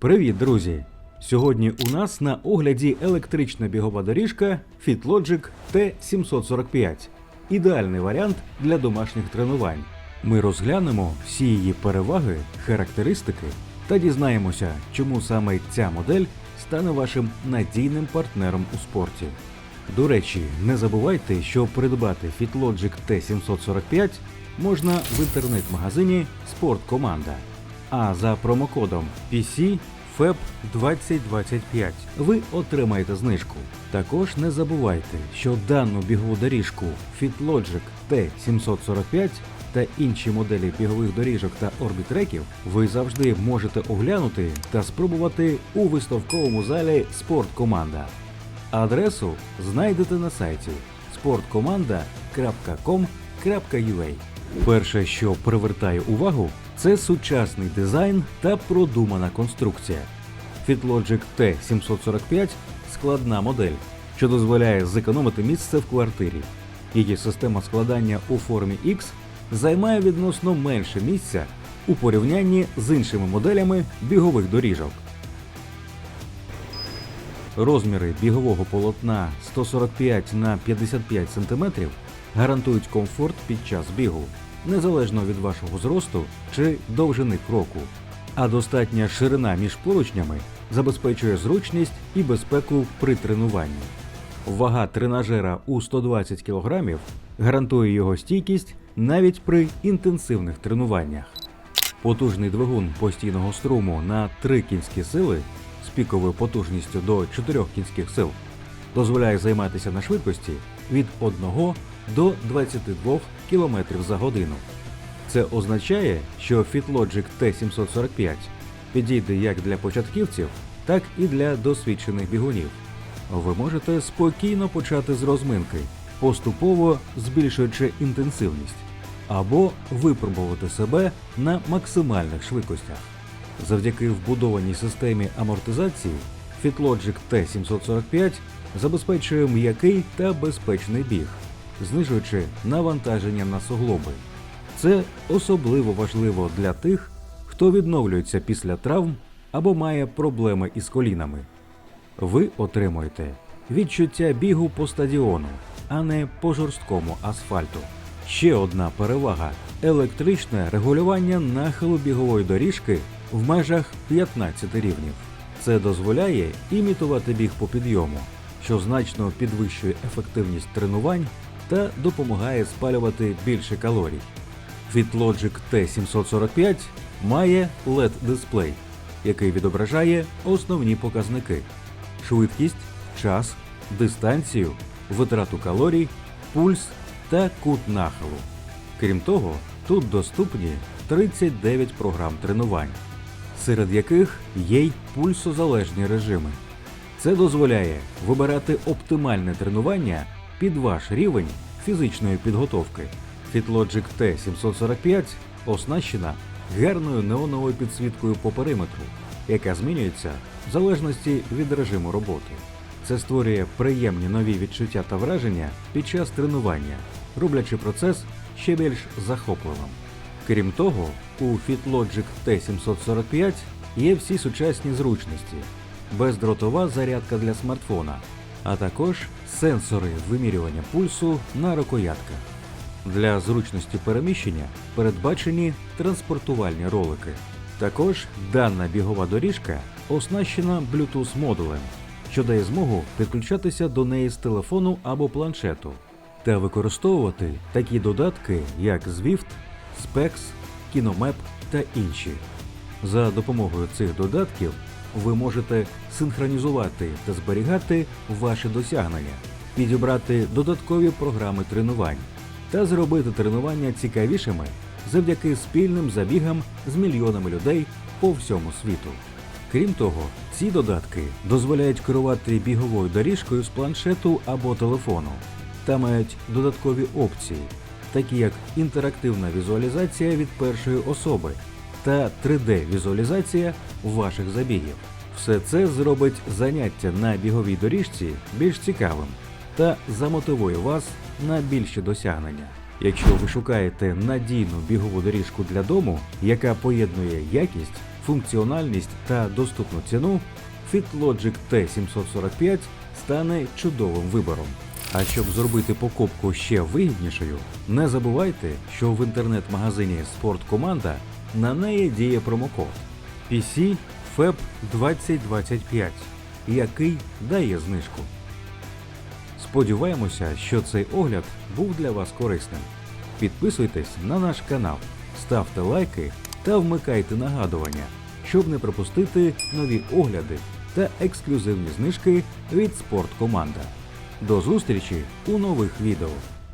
Привіт, друзі! Сьогодні у нас на огляді електрична бігова доріжка FitLogic T745. Ідеальний варіант для домашніх тренувань. Ми розглянемо всі її переваги, характеристики та дізнаємося, чому саме ця модель стане вашим надійним партнером у спорті. До речі, не забувайте, що придбати FitLogic T745 можна в інтернет-магазині Спорткоманда. А за промокодом PC FEB 2025 ви отримаєте знижку. Також не забувайте, що дану бігову доріжку FitLogic T745 та інші моделі бігових доріжок та орбітреків ви завжди можете оглянути та спробувати у виставковому залі Спорткоманда. Адресу знайдете на сайті sportkomanda.com.ua. Перше, що привертає увагу, це сучасний дизайн та продумана конструкція. FitLogic T745 складна модель, що дозволяє зекономити місце в квартирі. Її система складання у формі X займає відносно менше місця у порівнянні з іншими моделями бігових доріжок. Розміри бігового полотна 145 на 55 см гарантують комфорт під час бігу, незалежно від вашого зросту чи довжини кроку. А достатня ширина між поручнями забезпечує зручність і безпеку при тренуванні. Вага тренажера у 120 кг гарантує його стійкість навіть при інтенсивних тренуваннях. Потужний двигун постійного струму на 3 кінські сили з піковою потужністю до 4 кінських сил дозволяє займатися на швидкості від 1 до 22 км за годину. Це означає, що FitLogic T745 підійде як для початківців, так і для досвідчених бігунів. Ви можете спокійно почати з розминки, поступово збільшуючи інтенсивність, або випробувати себе на максимальних швидкостях. Завдяки вбудованій системі амортизації FitLogic T745 забезпечує м'який та безпечний біг, знижуючи навантаження на суглоби. Це особливо важливо для тих, хто відновлюється після травм або має проблеми із колінами. Ви отримуєте відчуття бігу по стадіону, а не по жорсткому асфальту. Ще одна перевага електричне регулювання нахилу бігової доріжки в межах 15 рівнів. Це дозволяє імітувати біг по підйому, що значно підвищує ефективність тренувань та допомагає спалювати більше калорій. FitLogic T745 має LED-дисплей, який відображає основні показники: швидкість, час, дистанцію, витрату калорій, пульс та кут нахилу. Крім того, тут доступні 39 програм тренувань, серед яких є й пульсозалежні режими. Це дозволяє вибирати оптимальне тренування під ваш рівень фізичної підготовки. FitLogic T745 оснащена гарною неоновою підсвіткою по периметру, яка змінюється в залежності від режиму роботи. Це створює приємні нові відчуття та враження під час тренування, роблячи процес ще більш захопливим. Крім того, у FitLogic T745 є всі сучасні зручності, бездротова зарядка для смартфона, а також сенсори вимірювання пульсу на рукоятках. Для зручності переміщення передбачені транспортувальні ролики. Також дана бігова доріжка оснащена Bluetooth модулем, що дає змогу підключатися до неї з телефону або планшету та використовувати такі додатки, як Zwift, Spex, KinoMap та інші. За допомогою цих додатків ви можете синхронізувати та зберігати ваші досягнення, підібрати додаткові програми тренувань та зробити тренування цікавішими завдяки спільним забігам з мільйонами людей по всьому світу. Крім того, ці додатки дозволяють керувати біговою доріжкою з планшету або телефону та мають додаткові опції, такі як інтерактивна візуалізація від першої особи та 3D-візуалізація ваших забігів. Все це зробить заняття на біговій доріжці більш цікавим та замотивує вас на більші досягнення. Якщо ви шукаєте надійну бігову доріжку для дому, яка поєднує якість, функціональність та доступну ціну, FitLogic T745 стане чудовим вибором. А щоб зробити покупку ще вигіднішою, не забувайте, що в інтернет-магазині Спорткоманда на неї діє промокод PC FEB 2025, який дає знижку. Сподіваємося, що цей огляд був для вас корисним. Підписуйтесь на наш канал, ставте лайки та вмикайте нагадування, щоб не пропустити нові огляди та ексклюзивні знижки від Спорткоманда. До зустрічі у нових відео.